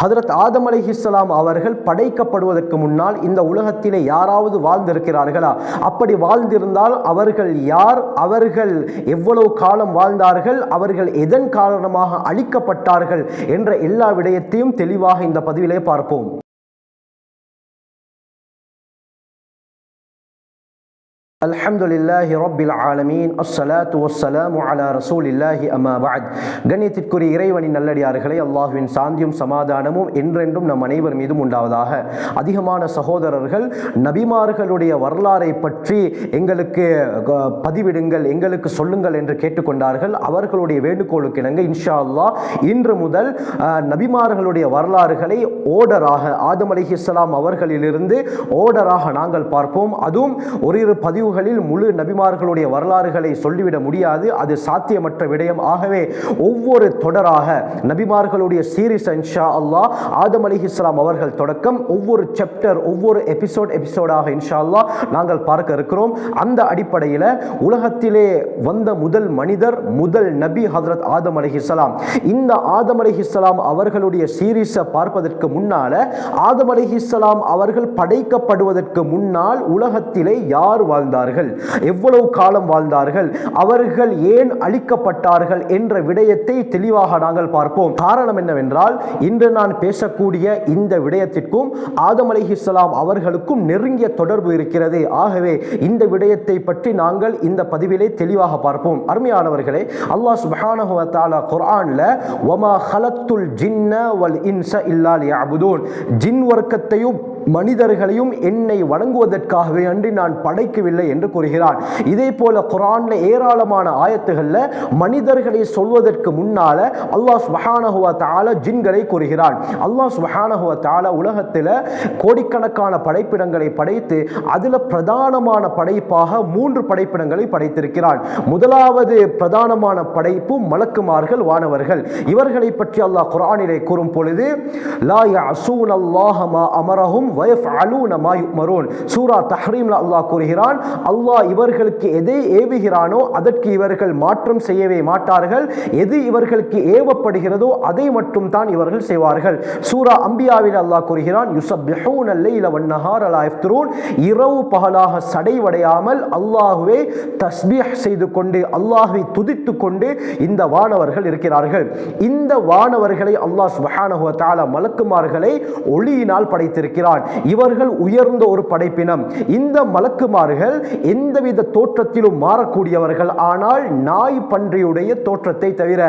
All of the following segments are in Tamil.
ஹதரத் ஆதம் அலிஹிஸ்லாம் அவர்கள் படைக்கப்படுவதற்கு முன்னால் இந்த உலகத்திலே யாராவது வாழ்ந்திருக்கிறார்களா? அப்படி வாழ்ந்திருந்தால் அவர்கள் யார்? அவர்கள் எவ்வளவு காலம் வாழ்ந்தார்கள்? அவர்கள் எதன் காரணமாக அழிக்கப்பட்டார்கள்? என்ற எல்லா விடயத்தையும் தெளிவாக இந்த பதிவிலே பார்ப்போம். அல்ஹம்துலில்லாஹி ரப்பில் ஆலமீன். அஸ்ஸலாத்து வஸ்ஸலாமு அலா ரசூலில்லாஹி அம்மா பாத் கண்ணியத்திற்குரிய இறைவனின் நல்லடியார்களை அல்லாஹுவின் சாந்தியும் சமாதானமும் என்றென்றும் நம் அனைவர் மீதும் உண்டாவதாக. அதிகமான சகோதரர்கள் நபிமார்களுடைய வரலாறை பற்றி எங்களுக்கு பதிவிடுங்கள் எங்களுக்கு சொல்லுங்கள் என்று கேட்டுக்கொண்டார்கள். அவர்களுடைய வேண்டுகோளுக்கு இணங்க இன்ஷா அல்லா இன்று முதல் நபிமார்களுடைய வரலாறுகளை ஓடராக ஆதம் அலிஹிஸ்லாம் அவர்களிலிருந்து ஓடராக நாங்கள் பார்ப்போம். அதுவும் ஒரு இரு பதிவு பதிவுகளில் முழு நபிமார்களுடைய வரலாறுகளை சொல்லிவிட முடியாது. அது சாத்தியமற்ற விடயம். ஆகவே ஒவ்வொரு தொடராக நபிமார்களுடைய சீரிஸ் இன்ஷா அல்லாஹ் ஆதம் அலிஹிஸ்லாம் அவர்கள் தொடக்கம் ஒவ்வொரு சாப்டர் ஒவ்வொரு எபிசோட் எபிசோடாக இன்ஷா அல்லாஹ் நாங்கள் பார்க்க இருக்கிறோம். அந்த அடிப்படையில் உலகத்திலே வந்த முதல் மனிதர் முதல் நபி ஹதரத் ஆதம் அலிஹிஸ்லாம் இந்த ஆதம் அலிஹிஸ்லாம் அவர்களுடைய சீரிஸை பார்ப்பதற்கு முன்னால ஆதம் அலிஹிஸ்லாம் அவர்கள் படைக்கப்படுவதற்கு முன்னால் உலகத்திலே யார் வாழ்ந்தார் வாழ்ந்தார்கள். எவ்வளவு காலம் வாழ்ந்தார்கள்? அவர்கள் ஏன் அழிக்கப்பட்டார்கள் என்ற விடயத்தை தெளிவாக நாங்கள் பார்ப்போம். காரணம் என்னவென்றால் இன்று நான் பேசக்கூடிய இந்த விடயத்திற்கும் ஆதம் அலிஹிஸ்லாம் அவர்களுக்கும் நெருங்கிய தொடர்பு இருக்கிறது. ஆகவே இந்த விடயத்தை பற்றி நாங்கள் இந்த பதிவிலே தெளிவாக பார்ப்போம். அருமையானவர்களே அல்லாஹ் சுப்ஹானஹு வ தஆலா குர்ஆன்ல வமா ஹலத்துல் ஜின்ன வல் இன்ச இல்லா லியஅபுதூன். ஜின் வர்க்கத்தையும் மனிதர்களையும் என்னை வணங்குவதற்காகவே அன்றி நான் படைக்கவில்லை என்று கூறுகிறான். இதே போல குரான்ல ஏராளமான ஆயத்துகள்ல மனிதர்களை சொல்வதற்கு முன்னால அல்லாஹ் சுபஹானஹு தால ஜின்களை கூறுகிறான். அல்லாஹ் சுபஹானஹு தால உலகத்தில் கோடிக்கணக்கான படைப்பிடங்களை படைத்து அதில் பிரதானமான படைப்பாக மூன்று படைப்பிடங்களை படைத்திருக்கிறான். முதலாவது பிரதானமான படைப்பு மலக்குமார்கள் வானவர்கள். இவர்களை பற்றி அல்லாஹ் குரானிலே கூறும் பொழுது லா யஅசூன அல்லாஹ மா வயஃப் வயஃபஅலூன மா மரோன் சூரா தஹ்ரீம்ல அல்லாஹ் கூறுகிறான் அல்லாஹ் இவர்களுக்கு எதை ஏவுகிறானோ அதற்கு இவர்கள் மாற்றம் செய்யவே மாட்டார்கள். எது இவர்களுக்கு ஏவப்படுகிறதோ அதை மட்டும் தான் இவர்கள் செய்வார்கள். சூரா அம்பியாவில் அல்லாஹ் கூறுகிறான் யுஸப்பிஹூன அல்லைல வன்னஹார லா யஃப்துரூன். இரவு பகலாக சடைவடையாமல் அல்லாஹுவை தஸ்பீஹ் செய்து கொண்டு அல்லாஹுவை துதித்து கொண்டு இந்த வானவர்கள் இருக்கிறார்கள். இந்த வானவர்களை அல்லாஹ் சுப்ஹானஹு வ மலக்குமார்களை ஒளியினால் படைத்திருக்கிறான். இவர்கள் உயர்ந்த ஒரு படைப்பினம். இந்த மலக்குமார்கள் எந்தவித தோற்றத்திலும் மாறக்கூடியவர்கள். ஆனால் நாய் பன்றியுடைய தோற்றத்தை தவிர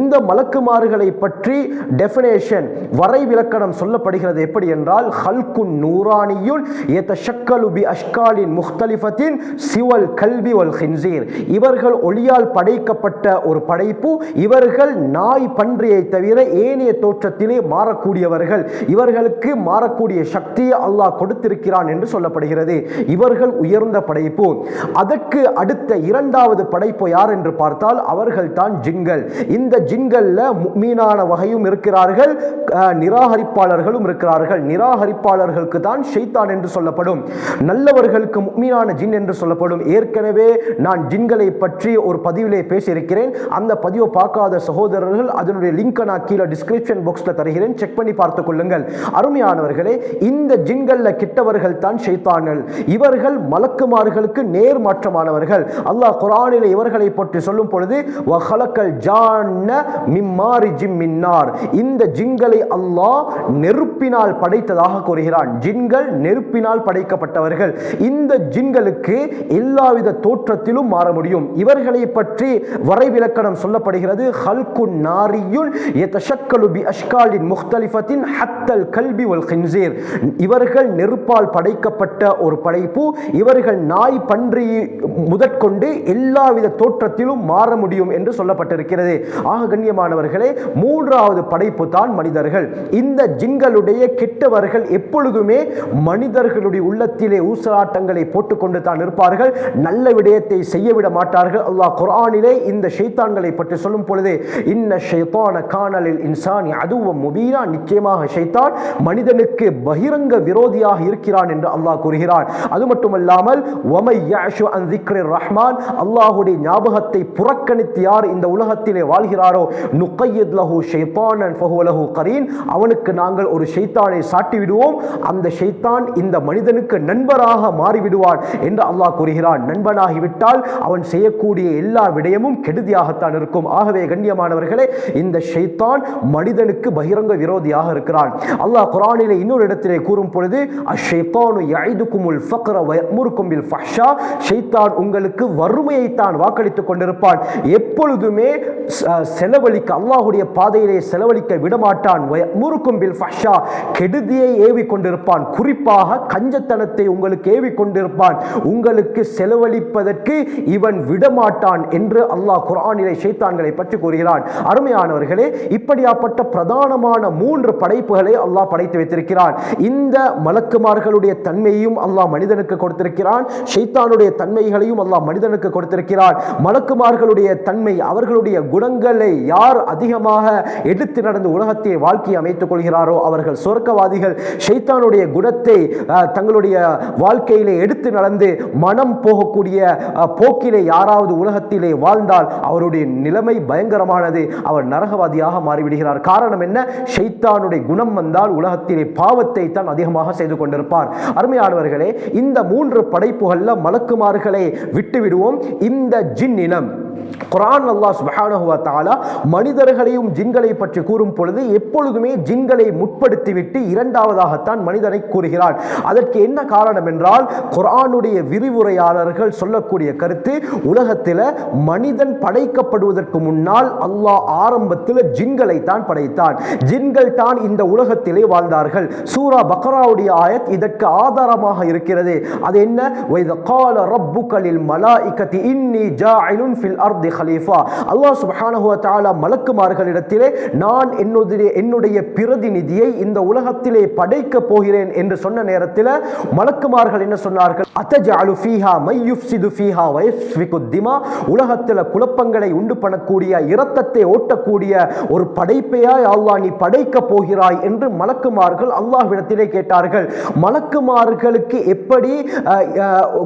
இந்த மலக்குமார்களை பற்றி டெஃபினேஷன் வரை விளக்கணம் சொல்லப்படுகிறது எப்படி என்றால் ஹல்குன் நூரானியுன் யதஷக்கலு அஷ்காலின் முக்தலிஃபத்தின் சிவல் கல்வி வல் ஹின்சீர். இவர்கள் ஒளியால் படைக்கப்பட்ட ஒரு படைப்பு. இவர்கள் நாய் பன்றியை தவிர ஏனைய தோற்றத்திலே மாறக்கூடியவர்கள். இவர்களுக்கு மாறக்கூடிய சக்தி சக்தியை அல்லாஹ் கொடுத்திருக்கிறான் என்று சொல்லப்படுகிறது. இவர்கள் உயர்ந்த படைப்பு. அதற்கு அடுத்த இரண்டாவது படைப்பு யார் என்று பார்த்தால் அவர்கள் தான் ஜின்கள். இந்த ஜின்கள்ல மீனான வகையும் இருக்கிறார்கள் நிராகரிப்பாளர்களும் இருக்கிறார்கள். நிராகரிப்பாளர்களுக்கு தான் ஷெய்தான் என்று சொல்லப்படும். நல்லவர்களுக்கு மீனான ஜின் என்று சொல்லப்படும். ஏற்கனவே நான் ஜின்களை பற்றி ஒரு பதிவிலே பேசியிருக்கிறேன். அந்த பதிவை பார்க்காத சகோதரர்கள் அதனுடைய லிங்கை நான் கீழே டிஸ்கிரிப்ஷன் பாக்ஸில் தருகிறேன். செக் பண்ணி பார்த்துக் கொள்ளுங்கள். அருமையானவர்களே இந்த ஜின்கள்ல கிட்டவர்கள் தான் ஷைத்தான்கள். இவர்கள் மலக்குமார்களுக்கு நேர் மாற்றமானவர்கள். அல்லாஹ் குரானில் இவர்களை பற்றி சொல்லும் பொழுது வஹலக்கல் ஜான்ன மிம்மாரி ஜிம்மின்னார் இந்த ஜின்களை அல்லாஹ் நெருப்பினால் படைத்ததாக கூறுகிறான். ஜின்கள் நெருப்பினால் படைக்கப்பட்டவர்கள். இந்த ஜின்களுக்கு எல்லாவித தோற்றத்திலும் மாற முடியும். இவர்களை பற்றி வரைவிலக்கணம் சொல்லப்படுகிறது ஹல்குன் நாரியுன் யதஷக்கலு பி அஷ்காலின் முக்தலிஃபத்தின் ஹத்தல் கல்பி ஒல் ஹின்சீர். இவர்கள் நெருப்பால் படைக்கப்பட்ட ஒரு படைப்பு. இவர்கள் நாய் பன்றி முதற்கொண்டு எல்லாவித தோற்றத்திலும் மாற முடியும் என்று சொல்லப்பட்டிருக்கிறது. ஆக கண்ணியமானவர்களே மூன்றாவது படைப்பு தான் மனிதர்கள். இந்த ஜின்களுடைய கெட்டவர்கள் எப்பொழுதுமே மனிதர்களுடைய உள்ளத்திலே ஊசலாட்டங்களை போட்டுக்கொண்டு தான் இருப்பார்கள். நல்ல விடயத்தை செய்யவிட மாட்டார்கள். அல்லாஹ் குரானிலே இந்த ஷைத்தான்களை பற்றி சொல்லும் பொழுது இன்ன ஷைத்தான காணலில் இன்சானி அதுவும் முபீனா. நிச்சயமாக ஷைத்தான் மனிதனுக்கு பகிரங்க விரோதியாக இருக்கிறான் என்று அல்லாஹ் கூறுகிறான். அது மட்டுமல்லாமல் வமை யாஷு அன் திக்ரி ரஹ்மான் அல்லாஹுடைய ஞாபகத்தை புறக்கணித்து யார் இந்த உலகத்திலே வாழ்கிறாரோ நுக்கையத் லஹு ஷைத்தானன் ஃபஹுவ லஹு கரீன் அவனுக்கு நாங்கள் ஒரு ஷைத்தானை சாட்டி விடுவோம் அந்த ஷைத்தான் இந்த மனிதனுக்கு நண்பராக மாறிவிடுவான் என்று அல்லாஹ் கூறுகிறான். நண்பனாகிவிட்டால் அவன் செய்யக்கூடிய எல்லா விடயமும் கெடுதியாகத்தான் இருக்கும். ஆகவே கண்ணியமானவர்களே இந்த ஷைத்தான் மனிதனுக்கு பகிரங்க விரோதியாக இருக்கிறான். அல்லாஹ் குரானிலே இன்னொரு இடத்திலே கூறும் கூறும் பொழுது அஷைத்தானு யைதுகுமுல் ஃபக்ர வயமுருக்கும் பில் ஃபஹ்ஷா. ஷைத்தான் உங்களுக்கு வறுமையை தான் வாக்களித்து கொண்டிருப்பான். எப்பொழுதுமே செலவழிக்க அல்லாஹ்வுடைய பாதையிலே செலவழிக்க விடமாட்டான். வயமுருக்கும் பில் ஃபஹ்ஷா. கெடுதியை ஏவி கொண்டிருப்பான் குறிப்பாக கஞ்சத்தனத்தை உங்களுக்கு ஏவி கொண்டிருப்பான் உங்களுக்கு செலவழிப்பதற்கு இவன் விடமாட்டான் என்று அல்லாஹ் குர்ஆனிலே ஷைத்தான்களை பற்றி கூறுகிறான். அருமையானவர்களே இப்படியாப்பட்ட பிரதானமான மூன்று படைப்புகளை அல்லாஹ் படைத்து வைத்திருக்கிறான். இந்த இந்த மலக்குமார்களுடைய தன்மையையும் அல்லாஹ் மனிதனுக்கு கொடுத்திருக்கிறான். ஷைத்தானுடைய தன்மைகளையும் அல்லாஹ் மனிதனுக்கு கொடுத்திருக்கிறான். மலக்குமார்களுடைய தன்மை அவர்களுடைய குணங்களை யார் அதிகமாக எடுத்து நடந்து உலகத்தை வாழ்க்கையை அமைத்துக் கொள்கிறாரோ அவர்கள் சொர்க்கவாதிகள். ஷைத்தானுடைய குணத்தை தங்களுடைய வாழ்க்கையிலே எடுத்து நடந்து மனம் போகக்கூடிய போக்கிலே யாராவது உலகத்திலே வாழ்ந்தால் அவருடைய நிலைமை பயங்கரமானது. அவர் நரகவாதியாக மாறிவிடுகிறார். காரணம் என்ன? ஷைத்தானுடைய குணம் வந்தால் உலகத்திலே பாவத்தை தான் அதிகமாக செய்து கொண்டிருப்பார். அருமையானவர்களே இந்த மூன்று படைப்புகளில் மலக்குமார்களை விட்டுவிடுவோம். இந்த ஜின் இனம் குரான் அல்லாஹ் சுபஹானஹுவா தாலா மனிதர்களையும் ஜின்களை பற்றி கூறும் பொழுது எப்பொழுதுமே ஜின்களை முற்படுத்திவிட்டு இரண்டாவதாகத்தான் மனிதனை கூறுகிறான் அதற்கு என்ன காரணம் என்றால் குரானுடைய விரிவுரையாளர்கள் சொல்லக்கூடிய கருத்து உலகத்தில் மனிதன் படைக்கப்படுவதற்கு முன்னால் அல்லாஹ் ஆரம்பத்தில் ஜின்களை தான் படைத்தான். ஜின்கள் தான் இந்த உலகத்திலே வாழ்ந்தார்கள். சூரா பக்ராவுடைய ஆயத் இதற்கு ஆதாரமாக இருக்கிறது. அது என்ன? கால ரப்புகளில் மலாஇகதி இன்னி ஜாயிலுன் ஃபில் அர்தி ஹலீஃபா அல்லாஹ் சுபஹானஹுவ தாலா மலக்குமார்களிடத்திலே நான் என்னுடைய என்னுடைய பிரதிநிதியை இந்த உலகத்திலே படைக்க போகிறேன் என்று சொன்ன நேரத்தில் மலக்குமார்கள் என்ன சொன்னார்கள் அத்தஜாலு ஃபீஹா மை ஃபீஹா வ திமா உலகத்தில் குழப்பங்களை உண்டு பண்ணக்கூடிய இரத்தத்தை ஓட்டக்கூடிய ஒரு படைப்பையாய் அல்லாஹ் நீ படைக்க போகிறாய் என்று மலக்குமார்கள் அல்லாஹ்விடத்திலே கேட்டார்கள் மலக்குமார்களுக்கு எப்படி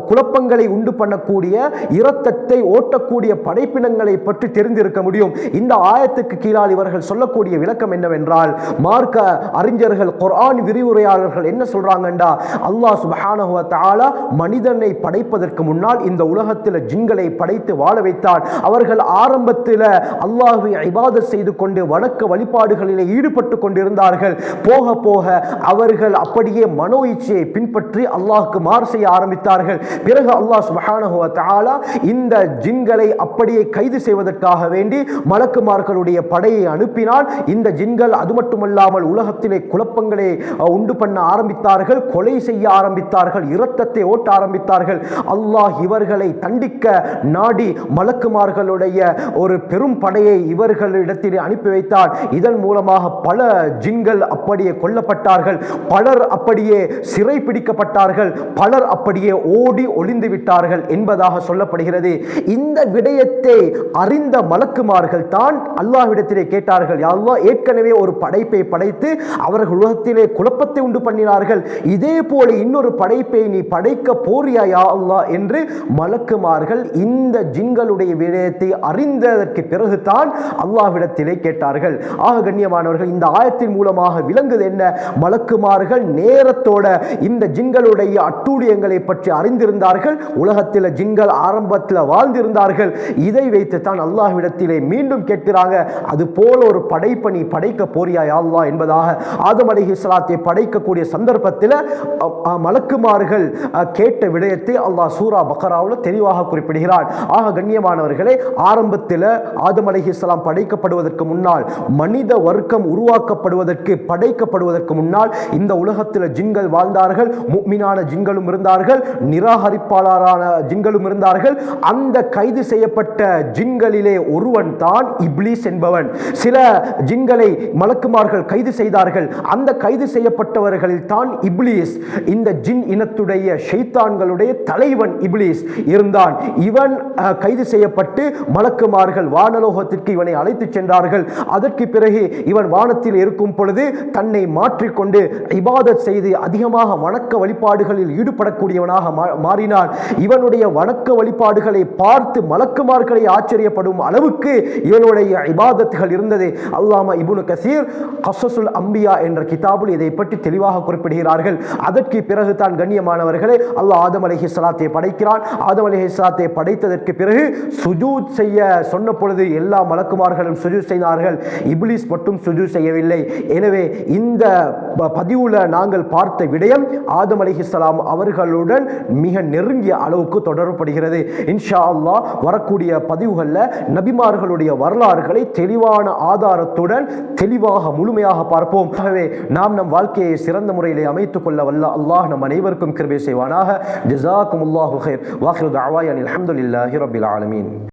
குழப்பங்களை உண்டு பண்ணக்கூடிய இரத்தத்தை ஓட்டக்கூடிய படைப்பினங்களை பற்றி தெரிந்திருக்க முடியும். இந்த ஆயத்துக்கு கீழால் இவர்கள் சொல்லக்கூடிய விளக்கம் என்னவென்றால் மார்க்க அறிஞர்கள் குர்ஆன் விரிவுரையாளர்கள் என்ன சொல்றாங்கண்டா? அல்லாஹ் சுபஹானஹுவ தாலா மனிதனை படைப்பதற்கு முன்னால் இந்த உலகத்தில் ஜின்களை படைத்து வாழ வைத்தான் அவர்கள் ஆரம்பத்தில் அல்லாஹை இபாதத் செய்து கொண்டு வணக்க வழிபாடுகளிலே ஈடுபட்டு கொண்டிருந்தார்கள். போக போக அவர்கள் அப்படியே மனோ இச்சையை பின்பற்றி அல்லாஹுக்கு மாறு செய்ய ஆரம்பித்தார்கள். பிறகு அல்லாஹ் சுபஹானஹுவ தாலா இந்த இந்த ஜின்களை அப்படியே கைது செய்வதற்காக வேண்டி மலக்குமார்களுடைய படையை அனுப்பினான் இந்த ஜின்கள் அது மட்டுமல்லாமல் உலகத்திலே குழப்பங்களை உண்டு பண்ண ஆரம்பித்தார்கள் கொலை செய்ய ஆரம்பித்தார்கள் இரத்தத்தை ஓட்ட ஆரம்பித்தார்கள். அல்லாஹ் இவர்களை தண்டிக்க நாடி மலக்குமார்களுடைய ஒரு பெரும் படையை இவர்களிடத்தில் அனுப்பி வைத்தார் இதன் மூலமாக பல ஜின்கள் அப்படியே கொல்லப்பட்டார்கள் பலர் அப்படியே சிறை பிடிக்கப்பட்டார்கள் பலர் அப்படியே ஓடி ஒளிந்து விட்டார்கள் என்பதாக சொல்லப்படுகிறது. இந்த விடயத்தை அறிந்த மலக்குமார்கள் தான் அல்லாஹ்விடத்திலே கேட்டார்கள். "யா ஏற்கனவே ஒரு படைப்பை படைத்து அவர்கள் உலகத்திலே குழப்பத்தை உண்டு பண்ணினார்கள். இதே போல இன்னொரு படைப்பை நீ படைக்க போறியா யா அல்லா என்று மலக்குமார்கள் இந்த ஜின்களுடைய விடயத்தை அறிந்ததற்கு பிறகுதான் அல்லாஹ்விடத்திலே கேட்டார்கள். ஆக கண்ணியமானவர்கள் இந்த ஆயத்தின் மூலமாக விளங்குது என்ன? மலக்குமார்கள் நேரத்தோட இந்த ஜின்களுடைய அட்டூழியங்களை பற்றி அறிந்திருந்தார்கள். உலகத்தில் ஜின்கள் ஆரம்பத்தில் வாழ்ந்திருந்தார்கள். இதை வைத்து தான் அல்லாஹ்விடத்திலே மீண்டும் கேட்கிறாங்க அது போல ஒரு படைப்பணி படைக்க போறியா அல்லாஹ் என்பதாக ஆதம் அலைஹி ஸலாத்தை படைக்கக்கூடிய சந்தர்ப்பத்தில் மலக்குமார்கள் கேட்ட விடயத்தை அல்லாஹ் சூரா பக்கராவில் தெளிவாக குறிப்பிடுகிறார் ஆக கண்ணியமானவர்களே ஆரம்பத்தில் ஆதம் இஸ்லாம் படைக்கப்படுவதற்கு முன்னால் மனித வர்க்கம் உருவாக்கப்படுவதற்கு படைக்கப்படுவதற்கு முன்னால் இந்த உலகத்தில் ஜிங்கள் வாழ்ந்தார்கள் முக்மினான ஜிங்களும் இருந்தார்கள் நிராகரிப்பாளரான ஜிங்களும் இருந்தார்கள். அந்த கைது செய்யப்பட்ட ஜின்களிலே ஒருவன் தான் இப்லீஸ் என்பவன். சில ஜின்களை மலக்குமார்கள் கைது செய்தார்கள். அந்த கைது செய்யப்பட்டவர்களில் தான் இப்லீஸ் இந்த ஜின் இனத்துடைய ஷைத்தான்களுடைய தலைவன் இப்லீஸ் இருந்தான். இவன் கைது செய்யப்பட்டு மலக்குமார்கள் வானலோகத்திற்கு இவனை அழைத்துச் சென்றார்கள். அதற்கு பிறகு இவன் வானத்தில் இருக்கும் பொழுது தன்னை மாற்றிக்கொண்டு இபாதத் செய்து அதிகமாக வணக்க வழிபாடுகளில் ஈடுபடக்கூடியவனாக மாறினான். இவனுடைய வணக்க வழிபாடுகளை பார்த்து மலக்குமார் மலக்குமார்களை ஆச்சரியப்படும் அளவுக்கு இவனுடைய இபாதத்துகள் இருந்தது. அல்லாமா இபுனு கசீர் கசசுல் அம்பியா என்ற கிதாபில் இதை பற்றி தெளிவாக குறிப்பிடுகிறார்கள். அதற்கு பிறகு தான் கண்ணியமானவர்களே அல்லாஹ் ஆதம் அலஹி சலாத்தை படைக்கிறான். ஆதம் அலஹி சலாத்தை படைத்ததற்கு பிறகு சுஜூத் செய்ய சொன்ன பொழுது எல்லா மலக்குமார்களும் சுஜூத் செய்தார்கள். இப்லீஸ் மட்டும் சுஜூத் செய்யவில்லை. எனவே இந்த ப- பதிவுல நாங்கள் பார்த்த விடயம் ஆதம் அலிஹிஸ்லாம் அவர்களுடன் மிக நெருங்கிய அளவுக்கு தொடரப்படுகிறது. இன்ஷா அல்லா வரக்கூடிய பதிவுகளில் நபிமார்களுடைய வரலாறுகளை தெளிவான ஆதாரத்துடன் தெளிவாக முழுமையாக பார்ப்போம். ஆகவே நாம் நம் வாழ்க்கையை சிறந்த முறையிலே அமைத்துக் கொள்ள வல்ல அல்லாஹ் நம் அனைவருக்கும் கிருபை செய்வானாக. ஜிசாக்கும் அல்லாஹு ஹைர் வாஹிரு தாவாய் அனில் ரபில் ஆலமீன்.